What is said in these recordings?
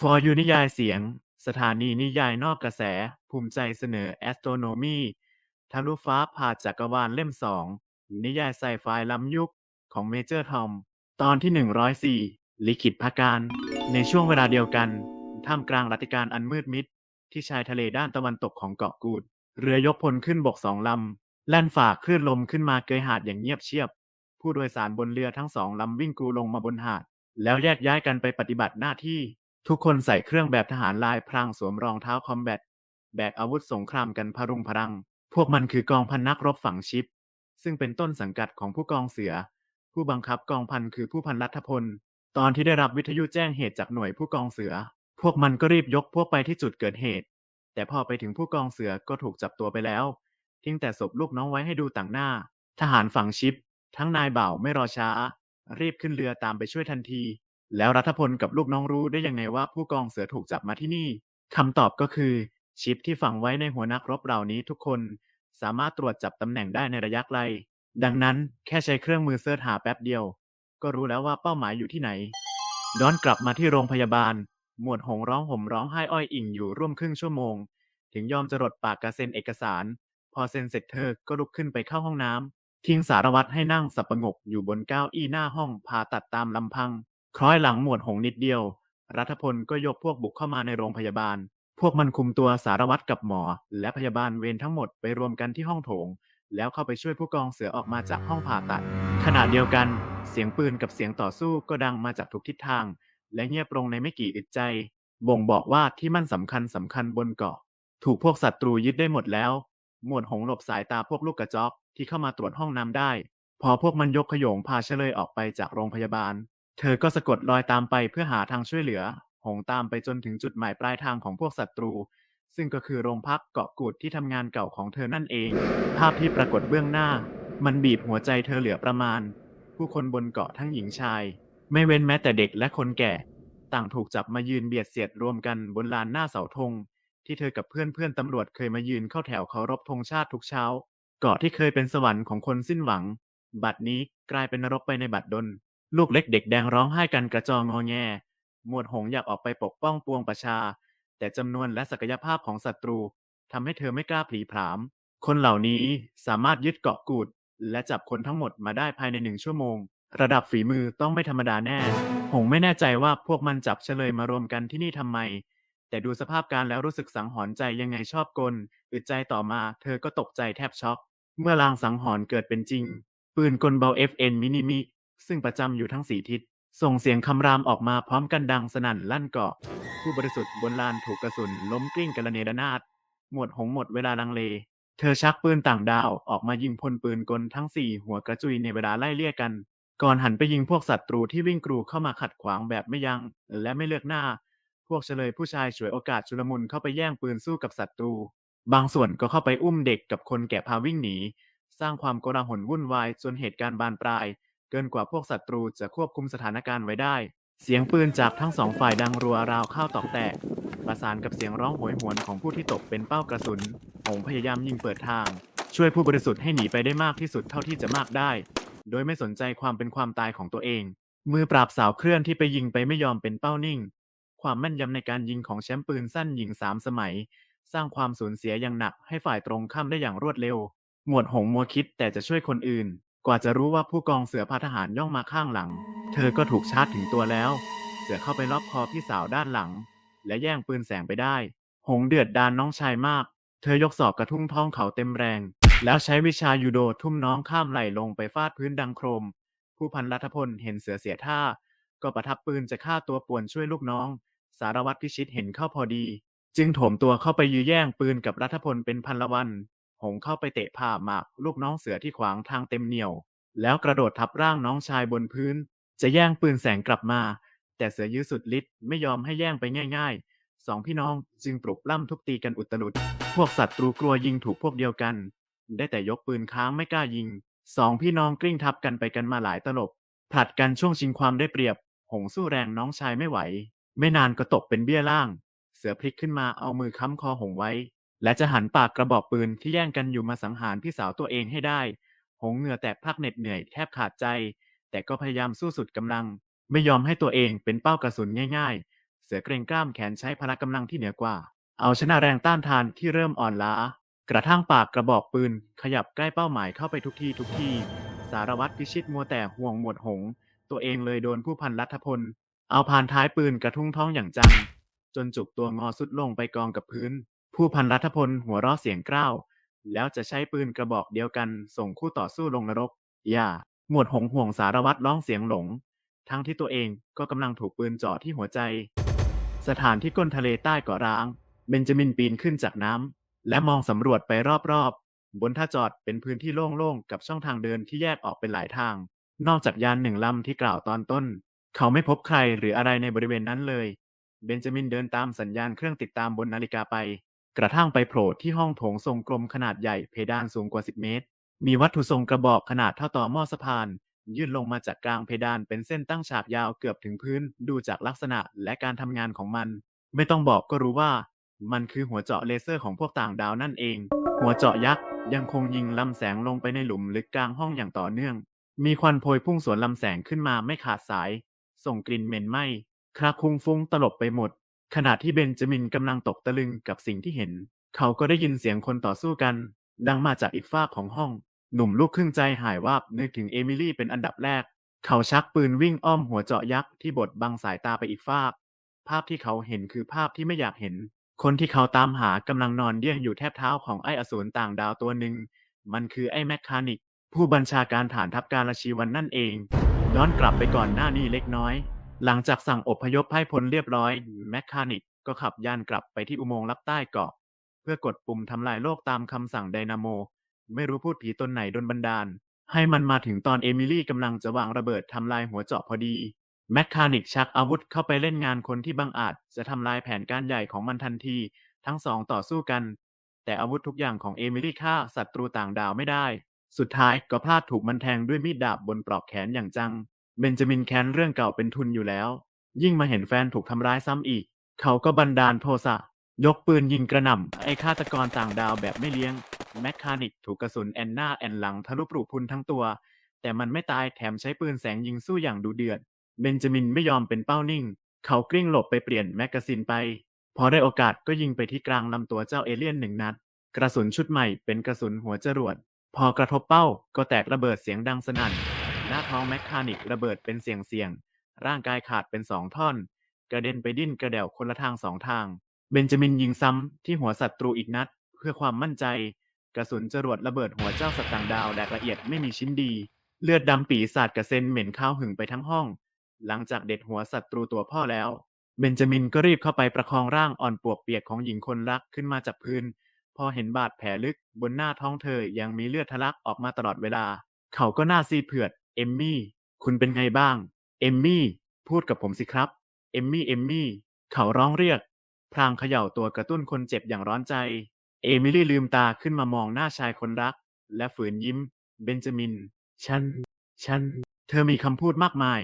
For You นิยายเสียง สถานีนิยายนอกกระแส ภูมิใจเสนอ Astronomy ทะลุฟ้าผ่าจักรวาลเล่มสอง นิยายไซไฟล้ำยุคของเมเจอร์ทอม ตอนที่ 104 ลิขิตพาการ ในช่วงเวลาเดียวกัน ท่ามกลางรัติการอันมืดมิด ที่ชายทะเลด้านตะวันตกของเกาะกูด เรือยกพลขึ้นบกสองลำ แล่นฝ่าคลื่นลมขึ้นมาเกยหาดอย่างเงียบเชียบ ผู้โดยสารบนเรือทั้งสองลำวิ่งกรูลงมาบนหาด แล้วแยกย้ายกันไปปฏิบัติหน้าที่ ทุกคนใส่เครื่องแบบทหารลายพรางสวมรองเท้าคอมแบทแบกอาวุธสงครามกันพรุงพรัง พวกมันคือกองพันนักรบฝังชิป ซึ่งเป็นต้นสังกัดของผู้กองเสือ ผู้บังคับกองพันคือผู้พันรัฐพล ตอนที่ได้รับวิทยุแจ้งเหตุจากหน่วยผู้กองเสือ พวกมันก็รีบยกพวกไปที่จุดเกิดเหตุ แต่พอไปถึงผู้กองเสือก็ถูกจับตัวไปแล้ว ทิ้งแต่ศพลูกน้องไว้ให้ดูต่างหน้า ทหารฝังชิป ทั้งนายเบ่าไม่รอช้า รีบขึ้นเรือตามไปช่วยทันที แล้วรัฐพลกับลูกน้องรู้ได้ยังไงว่าผู้กองเสือถูกจับมาที่นี่ คำตอบก็คือ ชิปที่ฝังไว้ในหัวนักรบเหล่านี้ทุกคน สามารถตรวจจับตำแหน่งได้ในระยะไกล ดังนั้นแค่ใช้เครื่องมือเสิร์ชหาแป๊บเดียว ก็รู้แล้วว่าเป้าหมายอยู่ที่ไหนย้อนกลับมาที่โรงพยาบาล หมวดหงร้องห่มร้องไห้อ้อยอิ่งอยู่ร่วมครึ่งชั่วโมง ถึงยอมจะรดปากกระเซ็นเอกสาร พอเซ็นเสร็จเธอก็ลุกขึ้นไปเข้าห้องน้ำทิ้งสารวัตรให้นั่งสับประงกอยู่บนเก้าอี้หน้าห้องผ่าตัดตามลำพัง คล้อยหลังหมวดหงนิดเดียว รัฐพลก็ยกพวกบุกเข้ามาในโรงพยาบาล พวกมันคุมตัวสารวัตรกับหมอ และพยาบาลเวรทั้งหมดไปรวมกันที่ห้องโถง แล้วเข้าไปช่วยผู้กองเสือออกมาจากห้องผ่าตัด ขณะเดียวกัน เสียงปืนกับเสียงต่อสู้ก็ดังมาจากทุกทิศทาง และเงียบลงในไม่กี่อึดใจ บ่งบอกว่าที่มั่นสำคัญสำคัญบนเกาะ ถูกพวกศัตรูยึดได้หมดแล้ว หมวดหงหลบสายตาพวกลูกกระจอกที่เข้ามาตรวจห้องน้ำได้ พอพวกมันยกขยงพาเฉลยออกไปจากโรงพยาบาล เธอก็สะกดรอยตามไปเพื่อหาทางช่วยเหลือ หงตามไปจนถึงจุดหมายปลายทางของพวกศัตรู ซึ่งก็คือโรงพักเกาะกูดที่ทำงานเก่าของเธอนั่นเอง ภาพที่ปรากฏเบื้องหน้า มันบีบหัวใจเธอเหลือประมาณ ผู้คนบนเกาะทั้งหญิงชาย ไม่เว้นแม้แต่เด็กและคนแก่ ต่างถูกจับมายืนเบียดเสียดรวมกันบนลานหน้าเสาธงที่เธอกับเพื่อนเพื่อนๆตำรวจเคยมายืนเข้าแถวเคารพธงชาติทุกเช้า เกาะที่เคยเป็นสวรรค์ของคนสิ้นหวัง บัดนี้กลายเป็นนรกไปในบัดดล ลูกเล็กเด็กแดงร้องไห้กันกระจองงอแง หมวดหงอยากออกไปปกป้องปวงประชา แต่จำนวนและศักยภาพของศัตรูทำให้เธอไม่กล้าผลีผลาม คนเหล่านี้สามารถยึดเกาะกูด และจับคนทั้งหมดมาได้ภายในหนึ่งชั่วโมง ระดับฝีมือต้องไม่ธรรมดาแน่ หงไม่แน่ใจว่าพวกมันจับเฉลยมารวมกันที่นี่ทำไม แต่ดูสภาพการแล้วรู้สึกสังหรณ์ใจยังไงชอบกลอึดใจต่อมา เธอก็ตกใจแทบช็อก เมื่อลางสังหรณ์เกิดเป็นจริง ปืนกลเบา FN มินิมิ ซึ่งประจำอยู่ทั้งสี่ทิศ ส่งเสียงคำรามออกมาพร้อมกันดังสนั่นลั่นเกาะ ผู้บริสุทธิ์บนลานถูกกระสุนล้มกลิ้งกระเนระนาด หมดหงหมดเวลาลังเล เธอชักปืนต่างดาวออกมายิงพลปืนกลทั้งสี่หัวกระจุยในเวลาไล่เลี่ยกัน ก่อนหันไปยิงพวกศัตรูที่วิ่งกรูเข้ามาขัดขวางแบบไม่ยัง้งและไม่เลือกหน้า พวกเฉลยผู้ชายฉวยโอกาสชุลมุนเข้าไปแย่งปืนสู้กับศัตรู บางส่วนก็เข้าไปอุ้มเด็กกับคนแก่พาวิ่งหนี สร้างความโกลาหลวุ่นวายจนเหตุการณ์บานปลาย เกินกว่าพวกศัตรูจะควบคุมสถานการณ์ไว้ได้ เสียงปืนจากทั้งสองฝ่ายดังรัวราวข้าวตอกแตก ประสานกับเสียงร้องโหยหวนของผู้ที่ตกเป็นเป้ากระสุนหงพยายามยิงเปิดทาง ช่วยผู้บริสุทธิ์ให้หนีไปได้มากที่สุดเท่าที่จะมากได้ โดยไม่สนใจความเป็นความตายของตัวเอง มือปราบสาวเคลื่อนที่ไปยิงไปไม่ยอมเป็นเป้านิ่ง ความแม่นยำในการยิงของแชมป์ปืนสั้นหญิงสามสมัย สร้างความสูญเสียอย่างหนักให้ฝ่ายตรงข้ามได้อย่างรวดเร็ว หมวดหงมัวคิดแต่จะช่วยคนอื่น กว่าจะรู้ว่าผู้กองเสือพาทหารย่องมาข้างหลัง เธอก็ถูกชาร์จถึงตัวแล้ว เสือเข้าไปล็อกคอพี่สาวด้านหลัง และแย่งปืนแสงไปได้ หงเดือดดานน้องชายมาก เธอยกศอกกระทุ่งท้องเขาเต็มแรง แล้วใช้วิชายูโดทุ่มน้องข้ามไหล่ลงไปฟาดพื้นดังโครม ผู้พันรัฐพลเห็นเสือเสียท่า ก็ประทับปืนจะฆ่าตัวป่วนช่วยลูกน้อง สารวัตรพิชิตเห็นเข้าพอดี จึงโถมตัวเข้าไปยื้อแย่งปืนกับรัฐพลเป็นพันละวัน หงเข้าไปเตะผ่าหมากลูกน้องเสือที่ขวางทางเต็มเหนียว แล้วกระโดดทับร่างน้องชายบนพื้น จะแย่งปืนแสงกลับมา แต่เสือยื้อสุดฤทธิ์ไม่ยอมให้แย่งไปง่าย ๆ สองพี่น้องจึงปลุกปล้ำทุบตีกันอุตลุด พวกศัตรูกลัวยิงถูกพวกเดียวกัน ได้แต่ยกปืนค้างไม่กล้ายิง สองพี่น้องกลิ้งทับกันไปกันมาหลายตลบ ผลัดกันช่วงชิงความได้เปรียบ หงสู้แรงน้องชายไม่ไหว ไม่นานก็ตกเป็นเบี้ยล่าง เสือพลิกขึ้นมาเอามือค้ำคอหงไว้ และจะหันปากกระบอกปืนที่แย่งกันอยู่มาสังหารพี่สาวตัวเองให้ได้ หงเหงื่อแตกพักเหน็ดเหนื่อยแทบขาดใจ แต่ก็พยายามสู้สุดกำลัง ไม่ยอมให้ตัวเองเป็นเป้ากระสุนง่าย ๆ เสือเกรงกล้ามแขนใช้พละกำลังที่เหนือกว่า เอาชนะแรงต้านทานที่เริ่มอ่อนล้า กระทั่งปากกระบอกปืน ขยับใกล้เป้าหมายเข้าไปทุกทีทุกทีสารวัตรพิชิตมัวแต่ห่วงหมวดหง ตัวเองเลยโดนผู้พันรัฐพล เอาพานท้ายปืนกระทุ้งท้องอย่างจัง จนจุกตัวงอสุดลงไปกองกับพื้น ผู้พันรัฐพลหัวเราะเสียงกร้าว แล้วจะใช้ปืนกระบอกเดียวกันส่งคู่ต่อสู้ลงนรก อย่า หมวดหงห่วงสารวัตรร้องเสียงหลง ทั้งที่ตัวเองก็กำลังถูกปืนจ่อที่หัวใจ สถานที่ก้นทะเลใต้เกาะร้าง เบนจามินปีนขึ้นจากน้ำและมองสำรวจไปรอบๆ บนท่าจอดเป็นพื้นที่โล่งๆ กับช่องทางเดินที่แยกออกเป็นหลายทาง นอกจากยานหนึ่งลำที่กล่าวตอนต้น เขาไม่พบใครหรืออะไรในบริเวณนั้นเลย เบนจามินเดินตามสัญญาณเครื่องติดตามบนนาฬิกาไป กระทั่งไปโผล่ที่ห้องโถงทรงกลมขนาดใหญ่เพดานสูงกว่า 10 เมตร มีวัตถุทรงกระบอกขนาดเท่าต่อหม้อสะพาน ยื่นลงมาจากกลางเพดานเป็นเส้นตั้งฉากยาวเกือบถึงพื้น ดูจากลักษณะและการทำงานของมัน ไม่ต้องบอกก็รู้ว่า มันคือหัวเจาะเลเซอร์ของพวกต่างดาวนั่นเอง หัวเจาะยักษ์ยังคงยิงลำแสงลงไปในหลุมลึกกลางห้องอย่างต่อเนื่อง มีควันโพยพุ่งสวนลำแสงขึ้นมาไม่ขาดสาย ส่งกลิ่นเหม็นไหม้คราคุ้งฟุ้งตลบไปหมด ขณะที่เบนจามินกำลังตกตะลึงกับสิ่งที่เห็น เขาก็ได้ยินเสียงคนต่อสู้กัน ดังมาจากอีกฝากของห้อง หนุ่มลูกครึ่งใจหายวาบนึกถึงเอมิลี่เป็นอันดับแรก เขาชักปืนวิ่งอ้อมหัวเจาะยักษ์ที่บดบังสายตาไปอีกฟาก ภาพที่เขาเห็นคือภาพที่ไม่อยากเห็น คนที่เขาตามหากำลังนอนเดี้ยงอยู่แทบเท้าของไอ้อสูรต่างดาวตัวหนึ่ง มันคือไอ้แมคคานิก ผู้บัญชาการฐานทัพการราชีวันนั่นเองย้อนกลับไปก่อนหน้านี้เล็กน้อย หลังจากสั่งอพยพให้พ้นเรียบร้อยแมคคานิกก็ขับยานกลับไปที่อุโมงค์ลับใต้เกาะ เพื่อกดปุ่มทำลายโลกตามคำสั่งไดนาโม ไม่รู้พูดผีตนไหนดนบันดาล ให้มันมาถึงตอนเอมิลี่กำลังจะวางระเบิดทำลายหัวเจาะพอดี แมคคานิกชักอาวุธเข้าไปเล่นงานคนที่บังอาจ จะทำลายแผนการใหญ่ของมันทันที ทั้งสองต่อสู้กัน แต่อาวุธทุกอย่างของเอมิลี่ฆ่าศัตรูต่างดาวไม่ได้ สุดท้ายก็พลาดถูกมันแทงด้วยมีดดาบบนปลอกแขนอย่างจัง เบนจามินแค้นเรื่องเก่าเป็นทุนอยู่แล้ว ยิ่งมาเห็นแฟนถูกทำร้ายซ้ำอีก เขาก็บันดาลโทสะ ยกปืนยิงกระหน่ำ ไอ้ฆาตกรต่างดาวแบบไม่เลี้ยง แมคคานิกถูกกระสุนแอนหน้าแอนหลังทะลุปลุพุนทั้งตัว แต่มันไม่ตายแถมใช้ปืนแสงยิงสู้อย่างดุเดือด เบนจามินไม่ยอมเป็นเป้านิ่ง เขากลิ้งหลบไปเปลี่ยนแมกกาซีนไป พอได้โอกาสก็ยิงไปที่กลางลำตัวเจ้าเอเลี่ยนหนึ่งนัด กระสุนชุดใหม่เป็นกระสุนหัวจรวด พอกระทบเป้าก็แตกระเบิดเสียงดังสนั่น หน้าท้องแมคคานิกระเบิดเป็นเสียงเสียงๆ ร่างกายขาดเป็นสองท่อน กระเด็นไปดิ้นกระเดี่ยวคนละทางสองทาง เบนจามินยิงซ้ำที่หัวศัตรูอีกนัด เพื่อความมั่นใจ กระสุนจรวดระเบิดหัวเจ้าสัตว์ต่างดาวแหลกละเอียดไม่มีชิ้นดี เลือดดำปีสาดกระเซ็นเหม็นข้าวหึงไปทั้งห้อง หลังจากเด็ดหัวศัตรูตัวพ่อแล้ว เบนจามินก็รีบเข้าไปประคองร่างอ่อนปวกเปียกของหญิงคนรักขึ้นมาจากพื้น พอเห็นบาดแผลลึกบนหน้าท้องเธอยังมีเลือดทะลักออกมาตลอดเวลา เขาก็หน้าซีดเผือด เอมมี่ คุณเป็นไงบ้าง เอมมี่ พูดกับผมสิครับ เอมมี่ เอมมี่ เขาร้องเรียก พลางเขย่าตัวกระตุ้นคนเจ็บอย่างร้อนใจ เอมิลี่ลืมตาขึ้นมามองหน้าชายคนรัก และฝืนยิ้ม เบนจามิน ฉัน ฉัน เธอมีคำพูดมากมาย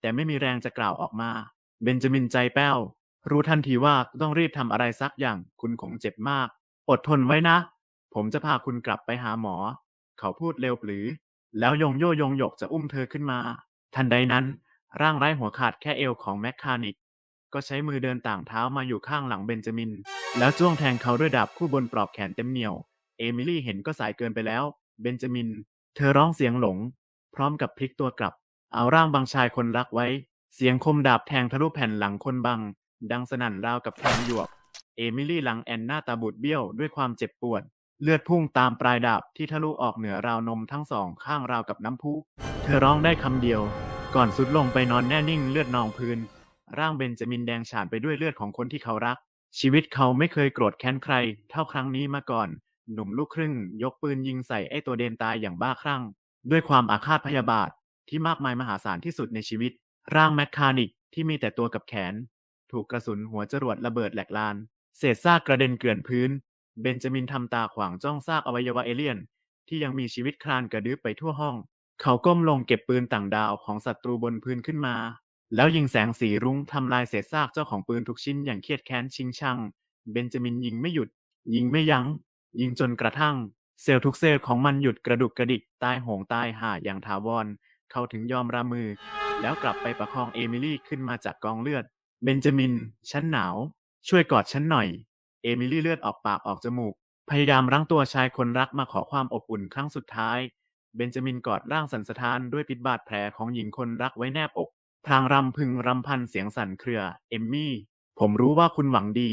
แต่ไม่มีแรงจะกล่าวออกมา เบนจามินใจแป้ว รู้ทันทีว่าต้องรีบทำอะไรสักอย่าง คุณคงเจ็บมาก อดทนไว้นะ ผมจะพาคุณกลับไปหาหมอ เขาพูดเร็วปรือ แล้วยงโยยงหยกจะอุ้มเธอขึ้นมา ทันใดนั้น ร่างไร้หัวขาดแค่เอวของแมคคานิก ก็ใช้มือเดินต่างเท้ามาอยู่ข้างหลังเบนจามิน แล้วจ้วงแทงเขาด้วยดาบคู่บนปลอกแขนเต็มเหนียว เอมิลี่เห็นก็สายเกินไปแล้ว เบนจามิน เธอร้องเสียงหลง พร้อมกับพลิกตัวกลับ เอาร่างบางชายคนรักไว้ เสียงคมดาบแทงทะลุแผ่นหลังคนบัง ดังสนั่นราวกับแทงหยวก เอมิลี่หลังแอนหน้าตาบูดเบี้ยวด้วยความเจ็บปวด เลือดพุ่งตามปลายดาบที่ทะลุออกเหนือราวนมทั้งสองข้างราวกับน้ำพุ เธอร้องได้คำเดียว ก่อนสุดลงไปนอนแน่นิ่งเลือดนองพื้น ร่างเบนจามินแดงฉานไปด้วยเลือดของคนที่เขารัก ชีวิตเขาไม่เคยโกรธแค้นใคร เท่าครั้งนี้มาก่อน หนุ่มลูกครึ่ง ยกปืนยิงใส่ไอ้ตัวเดนตายอย่างบ้าคลั่ง ด้วยความอาฆาตพยาบาทที่มากมายมหาศาลที่สุดในชีวิต ร่างแมคคานิกที่มีแต่ตัวกับแขน ถูกกระสุนหัวจรวดระเบิดแหลกลาน เศษซากกระเด็นเกลื่อนพื้น เบนจามินทำตาขวางจ้องซากอวัยวะเอเลี่ยน ที่ยังมีชีวิตคลานกระดึ๊บไปทั่วห้อง เขาก้มลงเก็บปืนต่างดาวของศัตรูบนพื้นขึ้นมา แล้วยิงแสงสีรุ้งทำลายเศษซากเจ้าของปืนทุกชิ้นอย่างเครียดแค้นชิงชัง เบนจามินยิงไม่หยุด ยิงไม่ยัง้ง ยิงจนกระทั่ง เซลล์ทุกเซลล์ของมันหยุดกระดุกกระดิกตายโหงตายห่าอย่างถาวรเขาถึงยอมรามือ แล้วกลับไปประคองเอมิลี่ขึ้นมาจากกองเลือด เบนจามิน ฉันหนาว ช่วยกอดฉันหน่อย เอมิลี่เลือดออกปากออกจมูก พยายามรั้งตัวชายคนรักมาขอความอบอุ่นครั้งสุดท้าย เบนจามินกอดร่างสันสะท้านด้วยพิษบาดแผลของหญิงคนรักไว้แนบอก พลางรำพึงรำพันเสียงสั่นเครือ เอมมี่ ผมรู้ว่าคุณหวังดี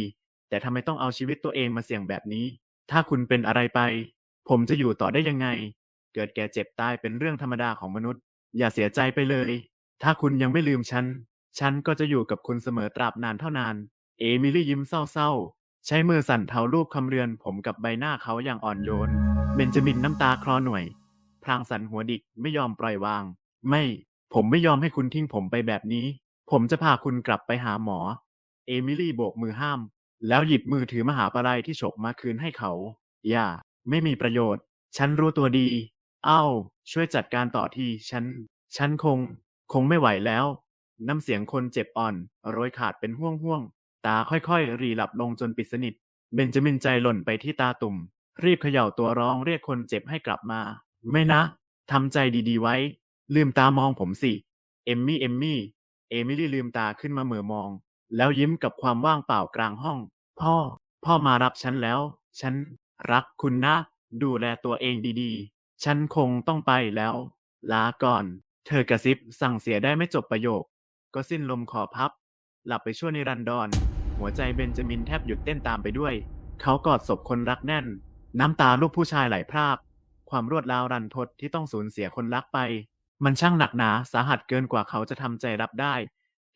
แต่ทำไมต้องเอาชีวิตตัวเองมาเสี่ยงแบบนี้ ถ้าคุณเป็นอะไรไป ผมจะอยู่ต่อได้ยังไง เกิดแก่เจ็บตายเป็นเรื่องธรรมดาของมนุษย์ อย่าเสียใจไปเลย ถ้าคุณยังไม่ลืมฉัน ฉันก็จะอยู่กับคุณเสมอตราบนานเท่านาน เอมิลี่ยิ้มเศร้าๆ ใช้มือสั่นเทารูปคำเรือนผมกับใบหน้าเขาอย่างอ่อนโยน เบนจามินน้ำตาคลอหน่วย พลางสั่นหัวดิกไม่ยอมปล่อยวาง ไม่ ผมไม่ยอมให้คุณทิ้งผมไปแบบนี้ ผมจะพาคุณกลับไปหาหมอ เอมิลี่โบกมือห้าม แล้วหยิบมือถือมหาปลัยที่ฉกมาคืนให้เขา อย่า ไม่มีประโยชน์ ฉันรู้ตัวดี เอ้า ช่วยจัดการต่อทีฉัน ฉันคง คงไม่ไหวแล้ว น้ำเสียงคนเจ็บอ่อนโรยขาดเป็นห่วงห่วง ตาค่อยๆ รีหลับลงจนปิดสนิท เบนจามินใจหล่นไปที่ตาตุ่ม รีบเขย่าตัวร้องเรียกคนเจ็บให้กลับมา ไม่นะ ทำใจดีๆไว้ ลืมตามองผมสิ เอมมี่เอมมี่ เอมิลี่ลืมตาขึ้นมาเหม่อมอง แล้วยิ้มกับความว่างเปล่ากลางห้อง พ่อ พ่อมารับฉันแล้ว ฉัน รักคุณนะ ดูแลตัวเองดีๆ ฉันคงต้องไปแล้ว ลาก่อน เธอกระซิบสั่งเสียได้ไม่จบประโยค ก็สิ้นลมขอพับ หลับไปชั่วนิรันดร หัวใจเบนจามินแทบหยุดเต้นตามไปด้วย เขากอดศพคนรักแน่น น้ำตาลูกผู้ชายไหลพราก ความรวดร้าวรันทดที่ต้องสูญเสียคนรักไป มันช่างหนักหนาสาหัสเกินกว่าเขาจะทำใจรับได้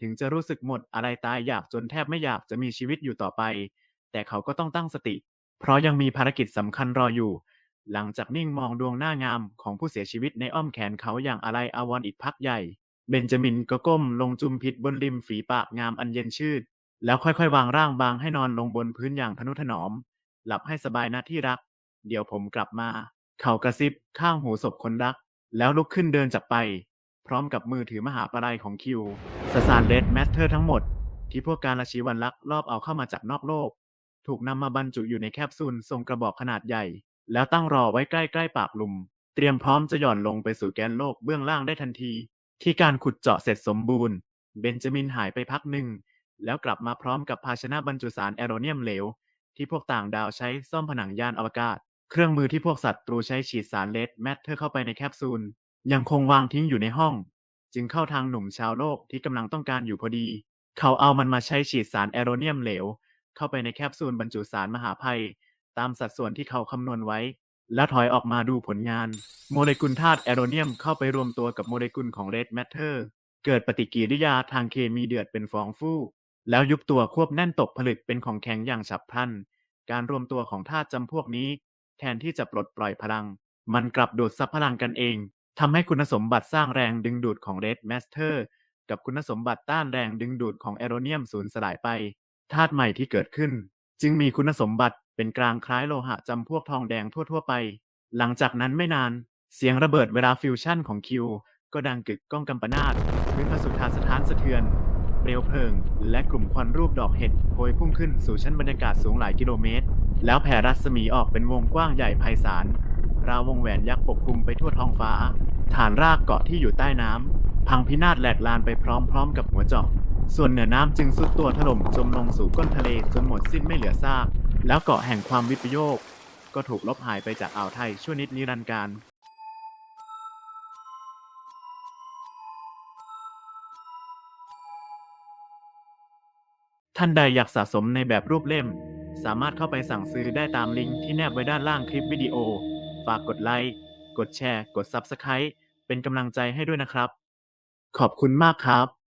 ถึงจะรู้สึกหมดอะไรตายอยากจนแทบไม่อยากจะมีชีวิตอยู่ต่อไป แต่เขาก็ต้องตั้งสติ เพราะยังมีภารกิจสำคัญรออยู่ หลังจากนิ่งมองดวงหน้างามของผู้เสียชีวิตในอ้อมแขนเขาอย่างอะไรอาวรณ์อีกพักใหญ่ เบนจามินก็ก้มลงจุมพิษบนริมฝีปากงามอันเย็นชืด แล้วค่อยๆ วางร่างบางให้นอนลงบนพื้นอย่างทนุถนอม หลับให้สบายนะที่รัก เดี๋ยวผมกลับมา เขากระซิบข้างหูศพคนรัก แล้วลุกขึ้นเดินจากไป พร้อมกับมือถือมหาปลัยของคิวสสารเลดแมสเตอร์ทั้งหมด ที่พวกการละชีวันลักลอบเอาเข้ามาจากนอกโลก ถูกนำมาบรรจุอยู่ในแคปซูลทรงกระบอกขนาดใหญ่ แล้วตั้งรอไว้ใกล้ๆปากลุม เตรียมพร้อมจะหย่อนลงไปสู่แกนโลกเบื้องล่างได้ทันที ที่การขุดเจาะเสร็จสมบูรณ์ เบนจามินหายไปพักหนึ่ง แล้วกลับมาพร้อมกับภาชนะบรรจุสารแอโรเนียมเหลว ที่พวกต่างดาวใช้ซ่อมผนังยานอวกาศ เครื่องมือที่พวกศัตรูใช้ฉีดสารเลดแมทเทอร์เข้าไปในแคปซูล ยังคงวางทิ้งอยู่ในห้อง จึงเข้าทางหนุ่มชาวโลกที่กำลังต้องการอยู่พอดี เขาเอามันมาใช้ฉีดสารแอโรเนียมเหลว เข้าไปในแคปซูลบรรจุสารมหาภัย ตามสัดส่วนที่เขาคำนวณไว้ แล้วถอยออกมาดูผลงาน โมเลกุลธาตุแอโรเนียมเข้าไปรวมตัวกับโมเลกุลของเรดแมทเทอร์เกิดปฏิกิริยาทางเคมีเดือดเป็นฟองฟูแล้วยุบตัวควบแน่นตกผลึกเป็นของแข็งอย่างฉับพลัน การรวมตัวของธาตุจำพวกนี้ แทนที่จะปลดปล่อยพลัง มันกลับดูดซับพลังกันเองทำให้คุณสมบัติสร้างแรงดึงดูดของเรดแมสเตอร์กับคุณสมบัติต้านแรงดึงดูดของแอโรเนียมสูญสลายไปธาตุใหม่ที่เกิดขึ้น จึงมีคุณสมบัติ เป็นกลางคล้ายโลหะจำพวกทองแดงทั่ว ๆ ไป หลังจากนั้นไม่นาน เสียงระเบิดเวลาฟิวชั่นของคิว ก็ดังกึกก้องกำปนาตพื้นพสุธาสถานสะเทือน เปลวเพลิง และกลุ่มควันรูปดอกเห็ดโพยพุ่งขึ้นสู่ชั้นบรรยากาศสูงหลายกิโลเมตร แล้วแผ่รัศมีออกเป็นวงกว้างใหญ่ไพศาลราววงแหวนยักษ์ปกคลุมไปทั่วท้องฟ้า ฐานรากเกาะที่อยู่ใต้น้ำพังพินาศแหลกลานไปพร้อมๆ กับหัวเจาะส่วนเหนือน้ำจึงสุดตัวถล่มจมลงสู่ก้นทะเลจนหมดสิ้นไม่เหลือซาก แล้วเกาะแห่งความวิปโยค ก็ถูกลบหายไปจากอ่าวไทยชั่วนิดนิรันดร์การท่านใดอยากสะสมในแบบรูปเล่ม สามารถเข้าไปสั่งซื้อได้ตามลิงก์ที่แนบไว้ด้านล่างคลิปวิดีโอ ฝากกดไลค์ กดแชร์ กด Subscribe เป็นกำลังใจให้ด้วยนะครับ ขอบคุณมากครับ